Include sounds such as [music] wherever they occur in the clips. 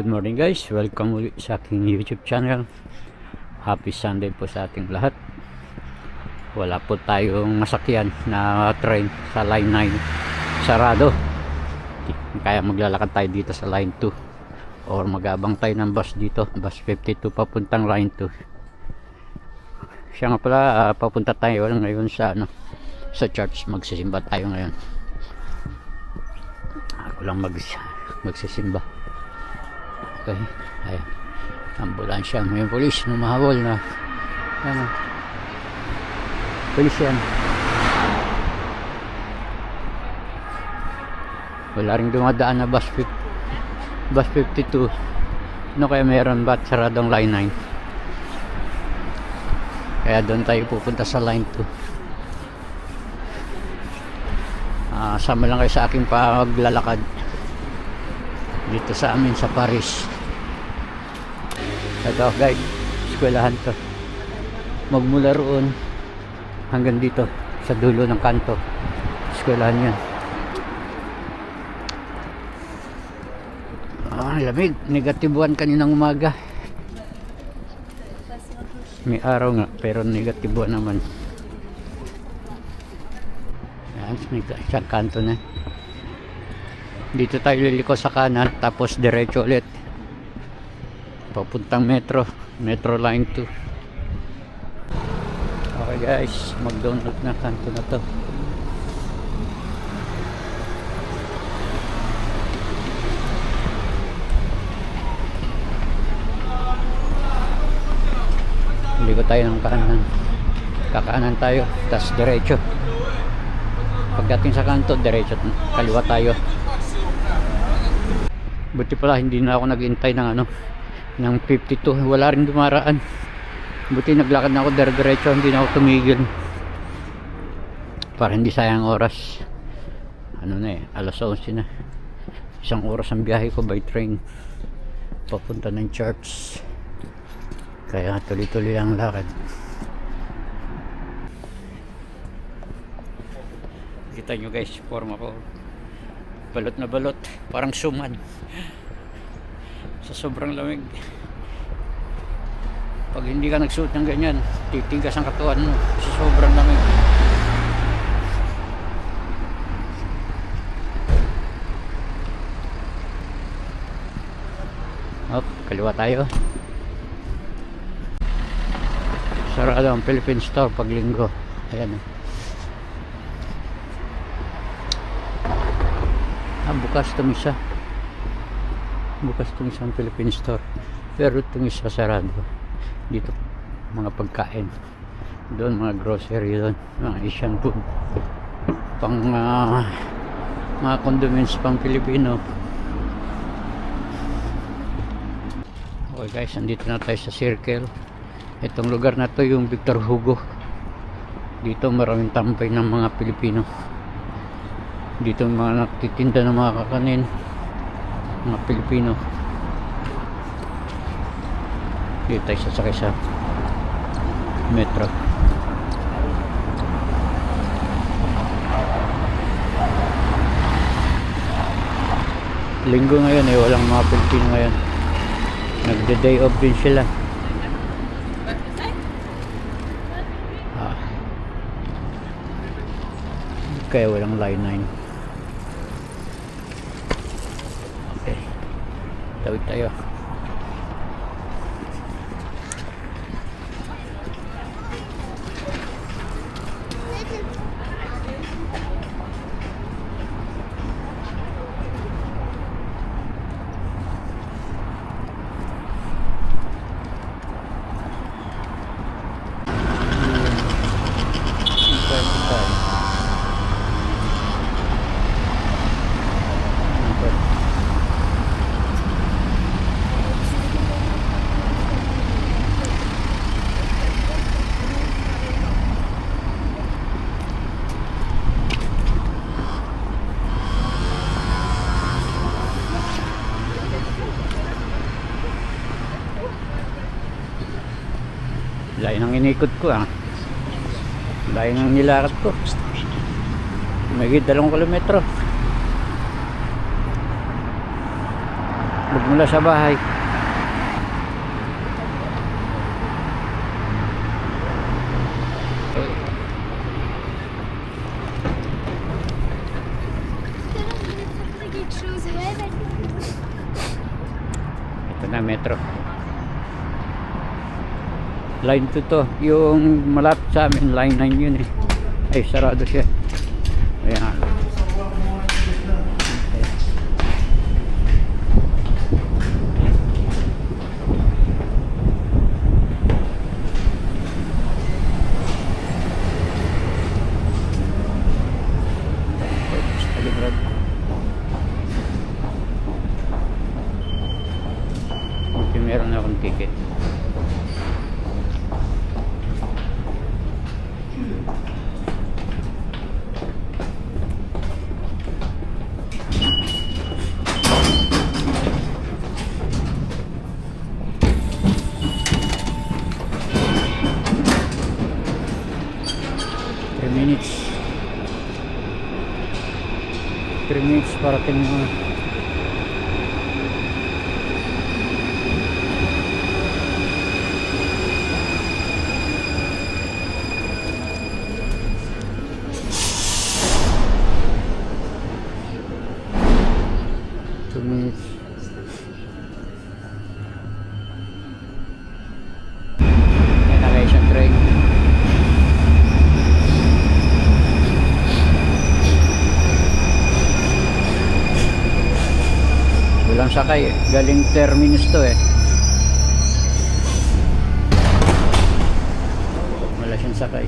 Good morning guys, welcome ulit sa aking YouTube channel. Happy Sunday po sa ating lahat. Wala po tayong masakyan na train sa line 9 Sarado. Kaya maglalakad tayo dito sa line 2 Or magabang tayo ng bus dito. Bus 52 papuntang line 2 Siya nga pala, ah, papunta tayo ngayon sa ano Sa church, magsisimba tayo ngayon. Ako lang mag, magsisimba Okay. Ayan. Ambulansya. May polis na mahabol na. Ayan. o. Polis yan. Wala rin dumadaan na bus, bus 52. Ano kaya meron ba't saradong line 9? Kaya doon tayo pupunta sa line 2. Ah, sama lang kayo sa aking paglalakad dito sa amin sa Paris. Ito guys eskwelahan to. Magmula roon hanggang dito sa dulo ng kanto. Eskwelahan yan ah lamig. Negative 1 kaninang umaga. May araw nga pero negative 1 naman. Yan may isang kanto na dito tayo liliko sa kanan tapos diretso ulit. Papuntang metro metro line 2 okay guys mag download na kanto na to. Liliko tayo ng kanan. Kakanan tayo tapos diretso. Pagdating sa kanto diretso kaliwa tayo buti pala hindi na ako naghintay ng ano ng 52 wala rin dumaraan. Buti naglakad na ako dire diretso hindi na ako tumigil. Para hindi sayang oras. Ano na eh alas 11 na. Isang oras ang biyahe ko by train. Papunta ng church kaya tuloy tuloy ang lakad. Kita nyo guys forma ko balot na balot. Parang suman. Sa sobrang lamig. Pag hindi ka nagsuot ng ganyan titigas ang katawan mo sa sobrang lamig. Op, kaliwa tayo. Sarado ang Philippine store pag linggo. Ayan oh. Ah, bukas itong isa. Bukas itong isang Philippine store. Pero itong isa sarado. Dito, mga pagkain. Doon, mga grocery doon. Mga Asian food. Pang, ah, mga condiments pang Pilipino. Okay guys, andito na tayo sa circle. Itong lugar na to yung Victor Hugo. Dito maraming tampay ng mga Pilipino dito yung mga nagtitinda ng mga kakanin mga Pilipino. Dito tayo sasakay sa metro. Linggo ngayon eh walang mga Pilipino ngayon. Nagde day off din sila. Ah. kaya walang line 9 tawid tayo Layo ng inikot ko ah. Layo ng nilarat ko. Mayigit dalawang kilometro. Magmula sa bahay. Ito na metro line 2 to. Yung malapit sa amin line 9 yun eh. Ay sarado siya. parating na Ano ng sakay. Galing terminus to eh. Wala siyang sakay.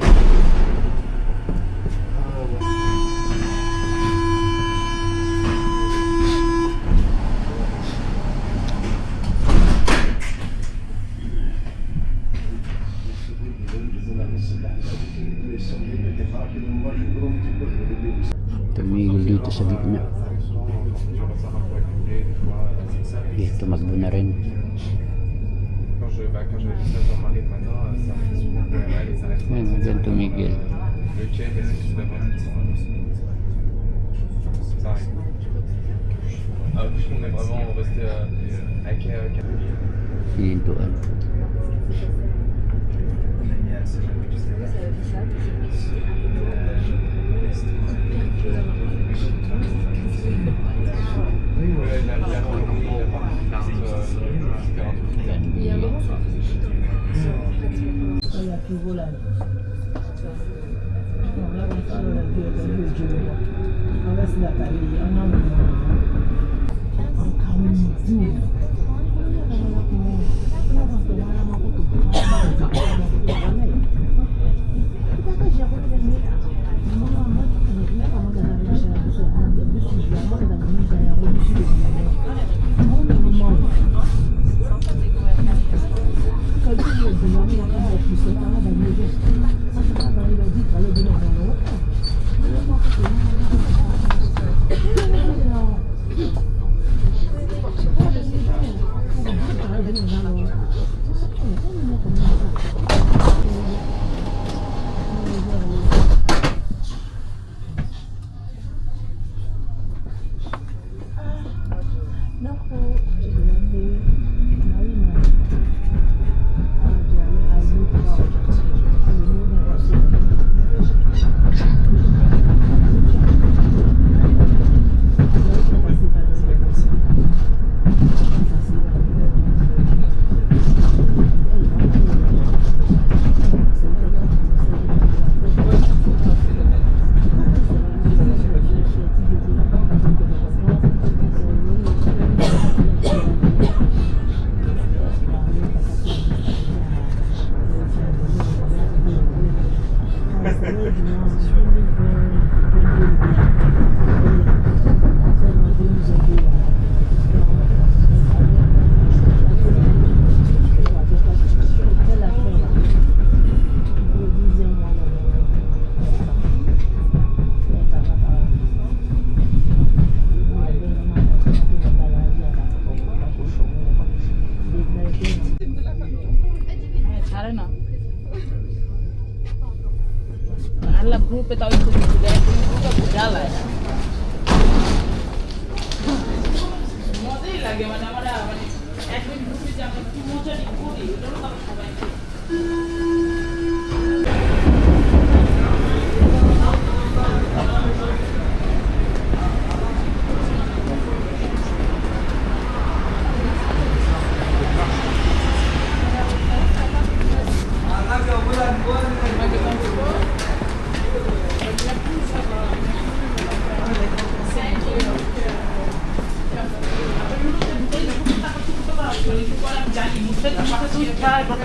hinterher. Ja, Pivola.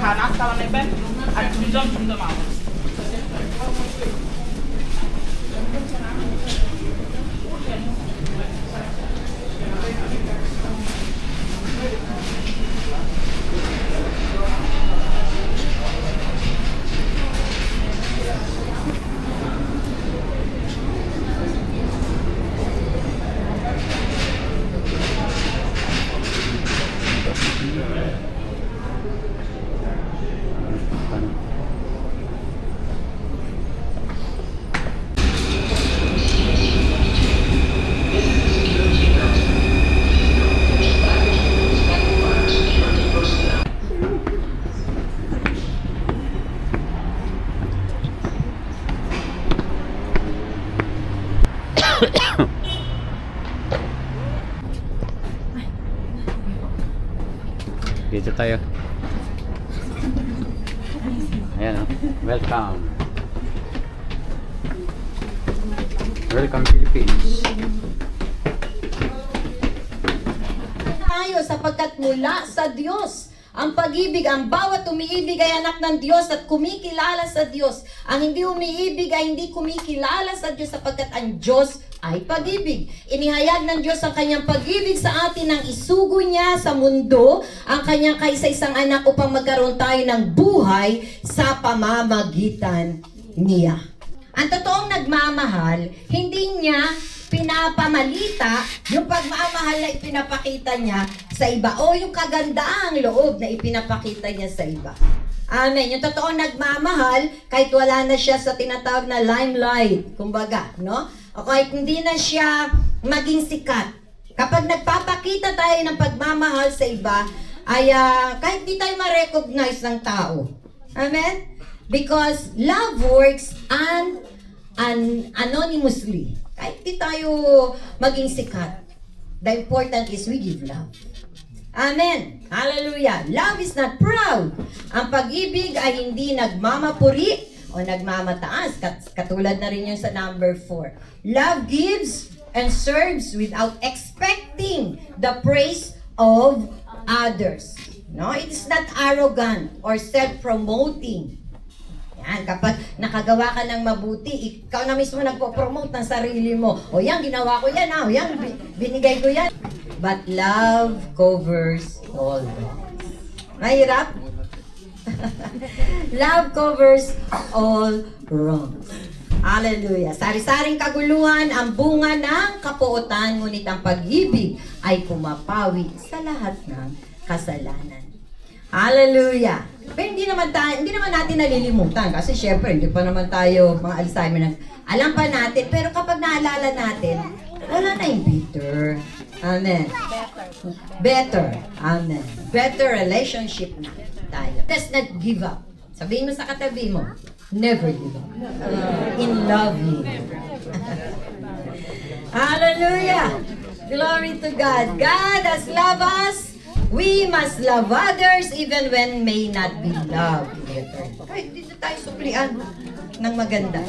খান আস্তা নেবেন। আর দুজন সুন্দর মানুষ। Ang bawat umiibig ay anak ng Diyos at kumikilala sa Diyos. Ang hindi umiibig ay hindi kumikilala sa Diyos sapagkat ang Diyos ay pag-ibig. Inihayag ng Diyos ang kanyang pag-ibig sa atin nang isugo niya sa mundo ang kanyang kaisa-isang anak upang magkaroon tayo ng buhay sa pamamagitan niya. Ang totoong nagmamahal, hindi niya pinapamalita yung pagmamahal na ipinapakita niya sa iba o yung kagandahang loob na ipinapakita niya sa iba. Amen. Yung totoong nagmamahal, kahit wala na siya sa tinatawag na limelight, kumbaga, no? O kahit hindi na siya maging sikat. Kapag nagpapakita tayo ng pagmamahal sa iba, ay ah, kahit di tayo ma-recognize ng tao. Amen? Because love works and, and anonymously. Kahit di tayo maging sikat. The important is we give love. Amen. Hallelujah. Love is not proud. Ang pag-ibig ay hindi nagmamapuri o nagmamataas. Kat- Katulad na rin yun sa number 4. Love gives and serves without expecting the praise of others. No, it's not arrogant or self-promoting. Yan, kapag nakagawa ka ng mabuti, ikaw na mismo nagpo-promote ng sarili mo. O yan, ginawa ko yan, ha? O yan, bi- binigay ko yan. But love covers all wrongs. Mahirap? [laughs] love covers all wrongs. Hallelujah. Sari-saring kaguluhan ang bunga ng kapuotan, ngunit ang pag-ibig ay pumapawi sa lahat ng kasalanan. Hallelujah. Pero hindi naman tayo, hindi naman natin nalilimutan kasi syempre hindi pa naman tayo mga Alzheimer na alam pa natin pero kapag naalala natin, wala na yung bitter. Amen. Better. Amen. Better relationship na tayo. Let's not give up. Sabihin mo sa katabi mo, never give up. In loving. [laughs] Hallelujah. Glory to God. God has loved us. We must love others even when may not be loved. Kahit dito tayo suplian ng maganda.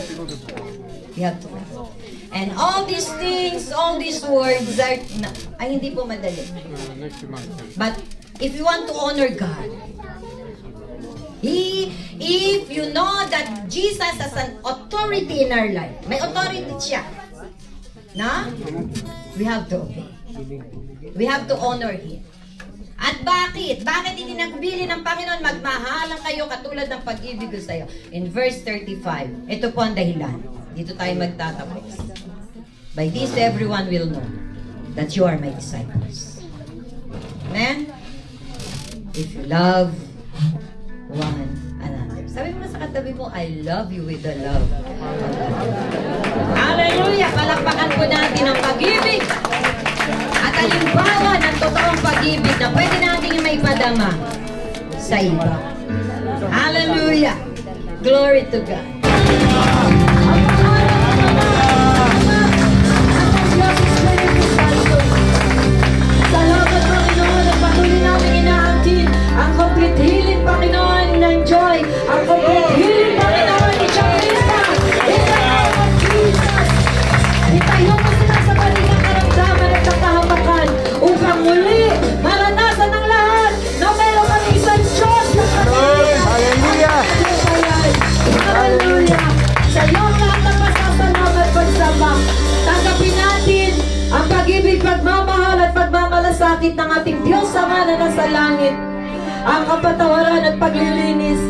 We have to love. And all these things, all these words are, na, ay hindi po madali. But if you want to honor God, He, if you know that Jesus has an authority in our life, may authority siya. Na? We have to obey. We have to honor Him. At bakit? Bakit hindi nagbili ng Panginoon? Magmahalan kayo katulad ng pag-ibig ko sa'yo. In verse 35, ito po ang dahilan. Dito tayo magtatapos. By this everyone will know that you are my disciples. Amen? If you love one another. Sabi mo sa katabi mo, I love you with the love. Hallelujah! Palakpakan po natin ang pag-ibig. Halimbawa ng totoong pag-ibig na pwede nating maipadama sa iba. Hallelujah! Glory to God. Salamat Panginoon at patuloy namin inaangkin ang complete ng ating Diyos Ama na nasa langit. Ang kapatawaran at paglilinis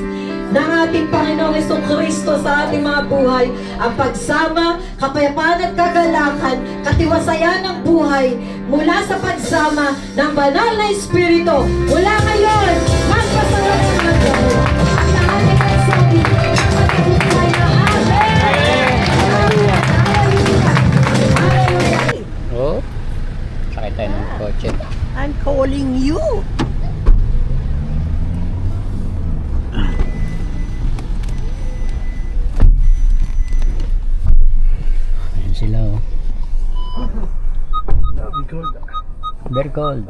ng ating Panginoong Isong Kristo sa ating mga buhay. Ang pagsama, kapayapaan at kagalakan, katiwasayan ng buhay mula sa pagsama ng banal na Espiritu. Mula ngayon, magpasalamat Diyos. Na! Hallelujah! Oh, sakit tayo ng kotse. I'm calling you. Ayan sila oh. Because Very cold.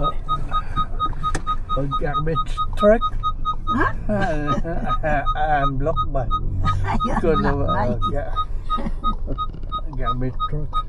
old garbage truck I'm blocked by because of uh, yeah, [laughs] garbage truck.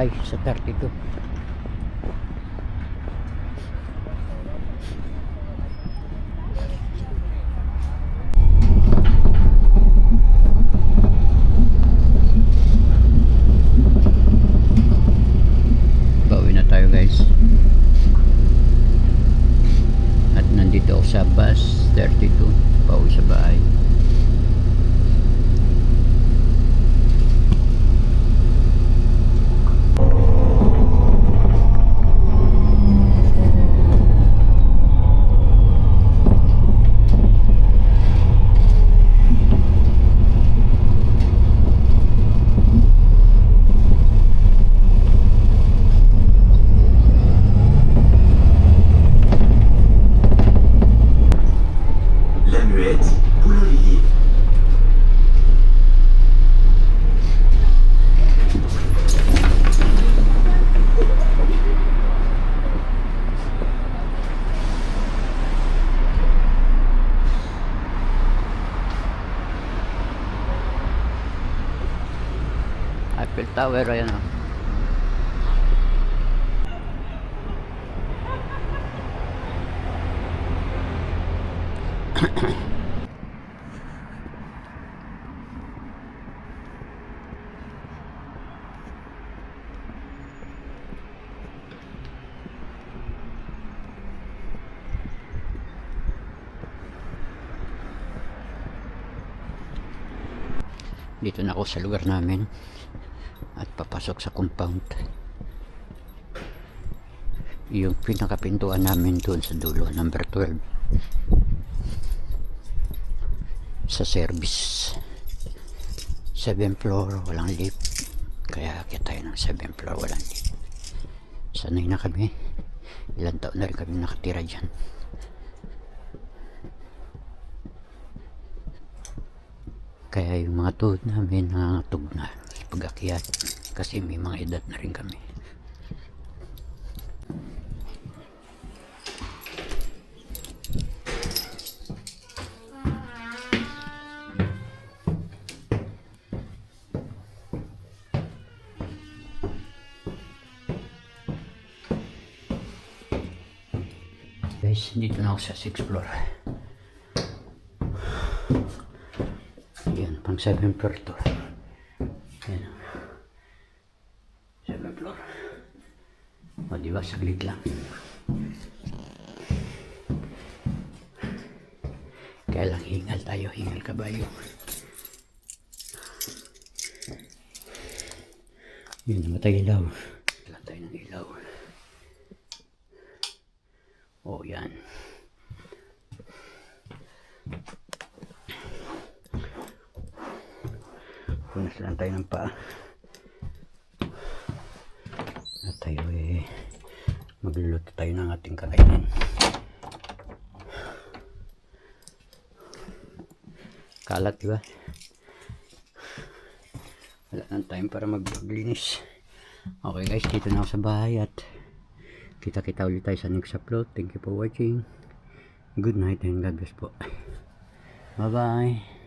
Sakay sa 32 Bawi na tayo guys At nandito ako sa bus 32 Pauwi sa bahay La Muette, Poulailler. Eiffel Tower ayan oh. Dito na ako sa lugar namin at papasok sa compound. Yung pinakapintuan namin doon sa dulo, number 12. Sa service. 7 floor, walang lift. Kaya akit tayo ng 7 floor, walang lift. Sanay na kami. Ilan taon na rin kami nakatira dyan. Kaya yung mga tuhod namin nangangatog na pag-akyat kasi may mga edad na rin kami. Guys, dito na ako sa 6th floor. Yan, pang 7 floor to. Yan. 7 floor. O, di ba? Saglit lang. Kaya lang hingal tayo, hingal kabayo. Yun, namatay ilaw. Kailan tayo ng ilaw. O, yan. Punas lang tayo ng paa. At tayo eh, magluluto tayo ng ating kakainin. Kalat, di ba? Wala nang time para maglinis. Okay guys, dito na ako sa bahay at kita-kita ulit tayo sa next upload. Thank you for watching. Good night and God bless po. Bye-bye.